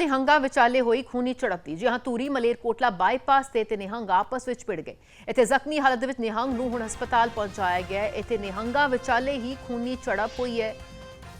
ਨਿਹੰਗਾ ਵਿਚਾਲੇ ਹੋਈ ਖੂਨੀ ਝੜਪ ਦੀ ਜੀ ਹਾਂ ਤੂਰੀ ਮਲੇਰਕੋਟਲਾ ਬਾਈਪਾਸ ਤੇ ਤੇ ਨਿਹੰਗ ਆਪਸ ਵਿੱਚ ਭਿੜ ਗਏ। ਇੱਥੇ ਜ਼ਖਮੀ ਹਾਲਤ ਵਿੱਚ ਨਿਹੰਗ ਨੂੰ ਹੁਣ ਹਸਪਤਾਲ ਪਹੁੰਚਾਇਆ ਗਿਆ ਹੈ। ਇੱਥੇ ਨਿਹੰਗਾ ਵਿਚਾਲੇ ਹੀ ਖੂਨੀ ਝੜਪ ਹੋਈ ਹੈ,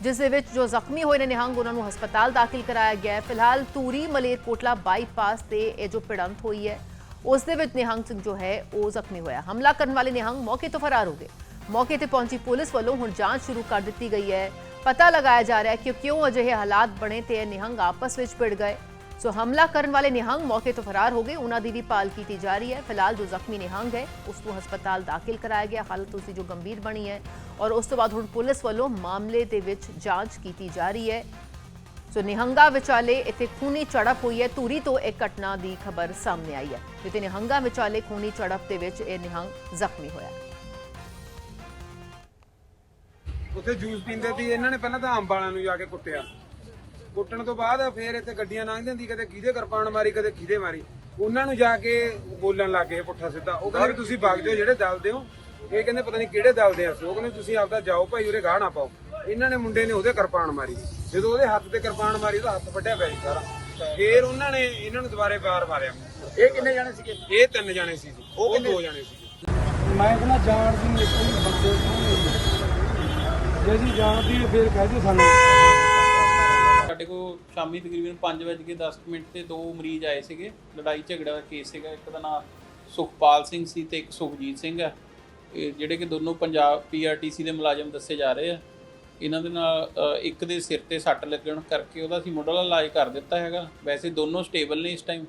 ਜਿਸ ਦੇ ਵਿੱਚ ਜੋ ਜ਼ਖਮੀ ਹੋਏ ਨੇ ਨਿਹੰਗ, ਉਹਨਾਂ ਨੂੰ ਹਸਪਤਾਲ ਦਾਖਲ ਕਰਾਇਆ ਗਿਆ ਹੈ। ਫਿਲਹਾਲ ਧੂਰੀ ਮਲੇਰਕੋਟਲਾ ਬਾਈਪਾਸ ਤੇ ਇਹ ਜੋ ਭਿੜੰਤ ਹੋਈ ਹੈ, ਉਸ ਦੇ ਵਿੱਚ ਨਿਹੰਗ ਸਿੰਘ ਜੋ ਹੈ, ਉਹ ਜ਼ਖਮੀ ਹੋਇਆ। ਹਮਲਾ ਕਰਨ ਵਾਲੇ ਨਿਹੰਗ ਮੌਕੇ ਤੋਂ ਫਰਾਰ ਹੋ ਗਏ। ਮੌਕੇ ਤੇ ਪਹੁੰਚੀ ਪੁਲਿਸ ਵੱਲੋਂ ਹੁਣ ਜਾਂਚ ਸ਼ੁਰੂ ਕਰ ਦਿੱਤੀ ਗਈ ਹੈ। ਪਤਾ ਲਗਾਇਆ ਜਾ ਰਿਹਾ ਹੈ ਕਿ ਕਿਉਂ ਅਜਿਹੇ ਹਾਲਾਤ ਬਣੇ ਤੇ ਇਹ ਨਿਹੰਗ ਆਪਸ ਵਿੱਚ ਭਿੜ ਗਏ। ਸੋ ਹਮਲਾ ਕਰਨ ਵਾਲੇ ਨਿਹੰਗ ਮੌਕੇ ਤੋਂ ਫਰਾਰ ਹੋ ਗਏ। ਉਹਨਾਂ ਦੀ ਵੀ ਪਾਲ ਕੀਤੀ ਜਾ ਰਹੀ ਹੈ। ਫਿਲਹਾਲ ਜੋ ਜ਼ਖਮੀ ਨਿਹੰਗ ਹੈ, ਉਸ ਨੂੰ ਹਸਪਤਾਲ ਦਾਖਲ ਕਰਾਇਆ ਗਿਆ। ਹਾਲਤ ਉਸਦੀ ਜੋ ਗੰਭੀਰ ਬਣੀ ਹੈ ਔਰ ਉਸ ਤੋਂ ਬਾਅਦ ਹੁਣ ਪੁਲਿਸ ਵੱਲੋਂ ਮਾਮਲੇ ਦੇ ਵਿੱਚ ਜਾਂਚ ਕੀਤੀ ਜਾ ਰਹੀ ਹੈ। ਸੋ ਨਿਹੰਗਾ ਵਿਚਾਲੇ ਇੱਥੇ ਖੂਨੀ ਝੜਪ ਹੋਈ ਹੈ। ਧੂਰੀ ਤੋਂ ਇੱਕ ਘਟਨਾ ਦੀ ਖਬਰ ਸਾਹਮਣੇ ਆਈ ਹੈ। ਜਿੱਥੇ ਨਿਹੰਗਾ ਵਿਚਾਲੇ ਖੂਨੀ ਝੜਪ ਦੇ ਵਿੱਚ ਇਹ ਨਿਹੰਗ ਜ਼ਖਮੀ ਹੋਇਆ ਉੱਥੇ ਜੂਸ ਪੀਂਦੇ ਸੀ ਇਹਨਾਂ ਨੇ ਪਹਿਲਾਂ ਤਾਂ ਅੰਬ ਵਾਲਿਆਂ ਨੂੰ ਜਾ ਕੇ ਕੁੱਟਿਆ। ਕੁੱਟਣ ਤੋਂ ਬਾਅਦ ਫਿਰ ਇੱਥੇ ਗੱਡੀਆਂ ਲੰਘਦੀਆਂ ਹੁੰਦੀ ਕਦੇ ਕਿਹਦੇ ਕਿਰਪਾਨ ਮਾਰੀ ਕਦੇ ਕਿਹਦੇ ਮਾਰੀ। ਉਹਨਾਂ ਨੂੰ ਜਾ ਕੇ ਬੋਲਣ ਲੱਗ ਪੁੱਠਾ ਸਿੱਧਾ। ਉਹ ਕਹਿੰਦੇ ਵੀ ਤੁਸੀਂ ਵਗ ਜਾਓ ਜਿਹੜੇ ਦਲਦੇ ਹੋ। ਇਹ ਕਹਿੰਦੇ ਪਤਾ ਨਹੀਂ ਕਿਹੜੇ ਦਲਦੇ ਆ। ਅਸੀਂ ਉਹ ਕਹਿੰਦੇ ਤੁਸੀਂ ਆਪਦਾ ਜਾਓ ਭਾਈ ਉਰੇ ਗਾਹ ਨਾ ਪਾਓ। ਇਹਨਾਂ ਨੇ ਮੁੰਡੇ ਨੇ ਉਹਦੇ ਕਿਰਪਾਨ ਮਾਰੀ। ਜਦੋਂ ਉਹਦੇ ਹੱਥ ਤੇ ਕਿਰਪਾਨ ਮਾਰੀ ਉਹਦਾ ਹੱਥ ਵੱਢਿਆ ਪਿਆ ਸੀ ਸਾਰਾ। ਫਿਰ ਉਹਨਾਂ ਨੇ ਇਹਨਾਂ ਨੂੰ ਦੁਬਾਰੇ ਬਾਰ ਮਾਰਿਆ। ਇਹ ਕਿੰਨੇ ਜਾਣੇ ਸੀਗੇ? ਇਹ ਤਿੰਨ ਜਾਣੇ ਸੀ ਉਹ ਦੋ ਜਾਣੇ ਸੀ। ਮੈਂ ਕਹਿੰਦਾ ਜਾਣਦੀ ਨਹੀਂ ਕੋਈ ਬੰਦੇ ਨੂੰ ਜੇ ਅਸੀਂ ਜਾਣਦੀ ਹਾਂ, ਫਿਰ ਕਹਿ ਦਿਓ ਸਾਨੂੰ। ਸਾਡੇ ਕੋਲ ਸ਼ਾਮੀ ਤਕਰੀਬਨ 5:10 ਮਿੰਟ ਤੇ ਦੋ ਮਰੀਜ਼ ਆਏ ਸੀਗੇ। ਲੜਾਈ ਝਗੜਾ ਦਾ ਕੇਸ ਸੀਗਾ। ਇੱਕ ਦਾ ਨਾਮ ਸੁਖਪਾਲ ਸਿੰਘ ਸੀ ਤੇ ਇੱਕ ਸੁਖਜੀਤ ਸਿੰਘ ਹੈ ਇਹ ਜਿਹੜੇ ਕਿ ਦੋਨੋਂ ਪੰਜਾਬ ਪੀਆਰਟੀਸੀ ਦੇ ਮੁਲਾਜ਼ਮ ਦੱਸੇ ਜਾ ਰਹੇ ਆ। ਇਹਨਾਂ ਦੇ ਨਾਲ ਅ, ਇੱਕ ਦੇ ਸਿਰ ਤੇ ਸੱਟ ਲੱਗਣ ਕਰਕੇ ਉਹਦਾ ਅਸੀਂ ਮੁੱਢਲਾ ਇਲਾਜ ਕਰ ਦਿੱਤਾ ਹੈਗਾ। ਵੈਸੇ ਦੋਨੋਂ ਸਟੇਬਲ ਨੇ ਇਸ ਟਾਈਮ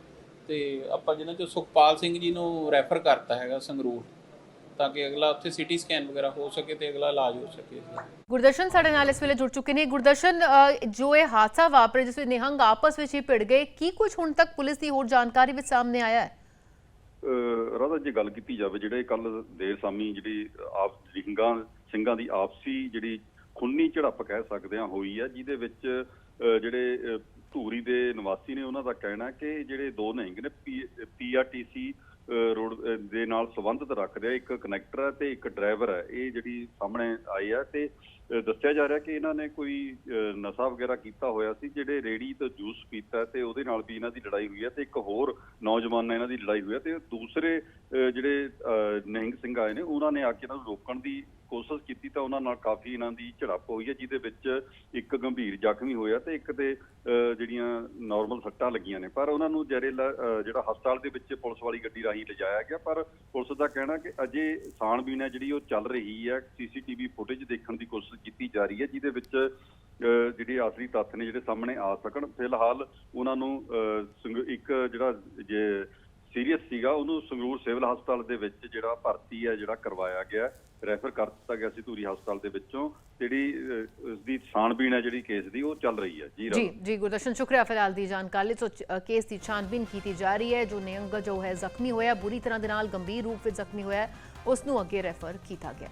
ਤੇ ਆਪਾਂ ਜਿਹਨਾਂ ਚੋਂ ਸੁਖਪਾਲ ਸਿੰਘ ਜੀ ਨੂੰ ਰੈਫਰ ਕਰਤਾ ਹੈਗਾ ਸੰਗਰੂਰ ਤਾਂ ਕਿ ਅਗਲਾ ਉੱਥੇ ਸਿਟੀ ਸਕੈਨ ਵਗੈਰਾ ਹੋ ਸਕੇ ਤੇ ਅਗਲਾ ਇਲਾਜ ਹੋ ਸਕੇ। ਗੁਰਦਰਸ਼ਨ ਸਾਡੇ ਨਾਲ ਇਸ ਵੇਲੇ ਜੁੜ ਚੁੱਕੇ ਨੇ। ਗੁਰਦਰਸ਼ਨ ਜੋ ਇਹ ਹਾਦਸਾ ਵਾਪਰਿਆ ਜਿਸ ਵਿੱਚ ਨਿਹੰਗ ਆਪਸ ਵਿੱਚ ਹੀ ਭਿੜ ਗਏ ਕੀ ਕੁਝ ਹੁਣ ਤੱਕ ਪੁਲਿਸ ਦੀ ਹੋਰ ਜਾਣਕਾਰੀ ਵਿੱਚ ਸਾਹਮਣੇ ਆਇਆ ਹੈ? ਰਾਧਾ ਜੇ ਗੱਲ ਕੀਤੀ ਜਾਵੇ ਜਿਹੜੇ ਕੱਲ ਦੇਰ ਸਾਮੀ ਜਿਹੜੀ ਆਪ ਸਿੰਘਾਂ ਸਿੰਘਾਂ ਦੀ ਆਪਸੀ ਜਿਹੜੀ ਖੁੰਨੀ ਝੜਪ ਕਹਿ ਸਕਦੇ ਆ ਹੋਈ ਆ ਜਿਹਦੇ ਵਿੱਚ ਜਿਹੜੇ ਧੂਰੀ ਦੇ ਨਿਵਾਸੀ ਨੇ ਉਹਨਾਂ ਦਾ ਕਹਿਣਾ ਕਿ ਜਿਹੜੇ ਦੋ ਨਿਹੰਗ ਨੇ ਪੀਆਰਟੀਸੀ ਰੋਡ ਦੇ ਨਾਲ ਸੰਬੰਧਿਤ ਰੱਖਦੇ ਆ ਇੱਕ ਕਨੈਕਟਰ ਹੈ ਤੇ ਇੱਕ ਡਰਾਈਵਰ ਹੈ। ਇਹ ਜਿਹੜੀ ਸਾਹਮਣੇ ਆਈ ਆ ਤੇ ਦੱਸਿਆ ਜਾ ਰਿਹਾ ਕਿ ਇਹਨਾਂ ਨੇ ਕੋਈ ਨਸ਼ਾ ਵਗੈਰਾ ਕੀਤਾ ਹੋਇਆ ਸੀ, ਜਿਹੜੇ ਰੇੜੀ ਤੋਂ ਜੂਸ ਪੀਤਾ ਤੇ ਉਹਦੇ ਨਾਲ ਵੀ ਇਹਨਾਂ ਦੀ ਲੜਾਈ ਹੋਈ ਹੈ ਤੇ ਇੱਕ ਹੋਰ ਨੌਜਵਾਨ ਨਾਲ ਇਹਨਾਂ ਦੀ ਲੜਾਈ ਹੋਈ ਹੈ ਤੇ ਦੂਸਰੇ ਜਿਹੜੇ, ਅਹ, ਨਿਹੰਗ ਸਿੰਘ ਆਏ ਨੇ, ਉਹਨਾਂ ਨੇ ਆ ਕੇ ਇਹਨਾਂ ਨੂੰ ਰੋਕਣ ਦੀ ਕੋਸ਼ਿਸ਼ ਕੀਤੀ ਤਾਂ ਉਹਨਾਂ ਨਾਲ ਕਾਫੀ ਇਹਨਾਂ ਦੀ ਝੜਪ ਹੋਈ ਹੈ, ਜਿਹਦੇ ਵਿੱਚ ਇੱਕ ਗੰਭੀਰ ਜ਼ਖਮੀ ਹੋਇਆ ਤੇ ਇੱਕ ਦੇ, ਅਹ, ਜਿਹੜੀਆਂ ਨਾਰਮਲ ਸੱਟਾਂ ਲੱਗੀਆਂ ਨੇ। ਪਰ ਉਹਨਾਂ ਨੂੰ ਜ਼ਹਿਰੀਲਾ ਜਿਹੜਾ ਹਸਪਤਾਲ ਦੇ ਵਿੱਚ ਪੁਲਿਸ ਵਾਲੀ ਗੱਡੀ ਰਾਹੀਂ ਲਿਜਾਇਆ ਗਿਆ, ਪਰ ਪੁਲਿਸ ਦਾ ਕਹਿਣਾ ਕਿ ਅਜੇ ਸਾਣਬੀਨ ਹੈ ਜਿਹੜੀ ਉਹ ਚੱਲ ਰਹੀ ਹੈ, ਸੀਸੀਟੀਵੀ ਫੁਟੇਜ ਦੇਖਣ ਦੀ ਕੋਸ਼ਿਸ਼ ਕੀਤੀ ਜਾ ਰਹੀ ਹੈ, ਜਿਹਦੇ ਵਿੱਚ, ਅਹ, ਜਿਹੜੇ ਆਖਰੀ ਤੱਥ ਨੇ ਜਿਹੜੇ ਸਾਹਮਣੇ ਆ ਸਕਣ। ਫਿਲਹਾਲ ਉਹਨਾਂ ਨੂੰ, ਅਹ, ਸੰਗ- ਇੱਕ ਜਿਹੜਾ ਜੇ ਸੀਰੀਅਸ ਸੀਗਾ ਉਹਨੂੰ ਸੰਗਰੂਰ ਸਿਵਲ ਹਸਪਤਾਲ ਦੇ ਵਿੱਚ ਜਿਹੜਾ ਭਰਤੀ ਹੈ ਜਿਹੜਾ ਕਰਵਾਇਆ ਗਿਆ ਰੈਫਰ ਕਰ ਦਿੱਤਾ ਗਿਆ ਸੀ ਧੂਰੀ ਹਸਪਤਾਲ ਦੇ ਵਿੱਚੋਂ। ਜਿਹੜੀ ਉਸ ਦੀ ਛਾਣਬੀਣ ਹੈ ਜਿਹੜੀ ਕੇਸ ਦੀ ਉਹ ਚੱਲ ਰਹੀ ਹੈ। ਜੀ ਜੀ ਜੀ ਗੁਰਦਰਸ਼ਨ ਸ਼ੁਕਰੀਆ ਫਿਲਹਾਲ ਦੀ ਜਾਣਕਾਰੀ। ਲਈ ਕੇਸ ਦੀ ਛਾਨਬੀਨ ਕੀਤੀ ਜਾ ਰਹੀ ਹੈ ਜੋ ਨਿਹੰਗ ਜੋ ਹੈ ਜ਼ਖਮੀ ਹੋਇਆ ਬੁਰੀ ਤਰ੍ਹਾਂ ਦੇ ਨਾਲ ਗੰਭੀਰ ਰੂਪ ਵਿੱਚ ਜ਼ਖਮੀ ਹੋਇਆ ਹੈ, ਉਸ ਨੂੰ ਅੱਗੇ ਰੈਫਰ ਕੀਤਾ ਗਿਆ।